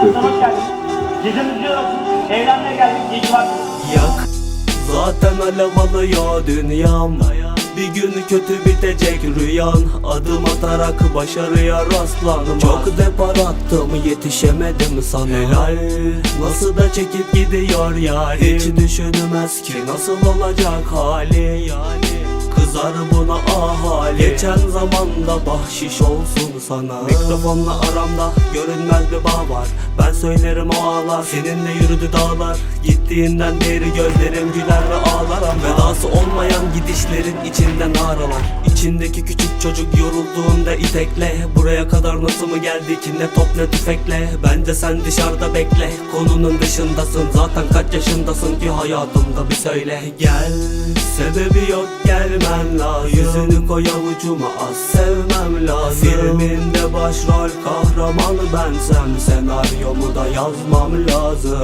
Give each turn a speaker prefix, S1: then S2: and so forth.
S1: Hoş geldin. Yorasın. Evlenmeye geldik. İyi ki varsın.
S2: Yak. Zaten alev alıyor dünyam. Bir gün kötü bitecek rüyan. Adım atarak başarıya rastlandım Çok depar attım yetişemedim sana. Helal. Nasıl da çekip gidiyor yani Hiç düşünmez ki nasıl olacak hali Kızar buna ahali. Geçen zamanda bahşiş olsun sana. Mikrofonla aramda görünmez bir bağ var. Ben söylerim o ağlar Seninle yürüdü dağlar. Gittiğinden beri gözlerim güler ve ağlar Vedası olmayan gidişlerin içinden ağralar İçindeki küçük çocuk yorulduğunda itekle Buraya kadar nasıl mı geldik ne top ne tüfekle? Bence sen dışarıda bekle Konunun dışındasın. Zaten kaç yaşındasın ki hayatımda bir söyle. Gel sebebi yok gelmen lazım. Yüzünü koy avucuma az sevmem lazım. Filminde başrol kahramanı bensem Senaryomu da yazmam lazım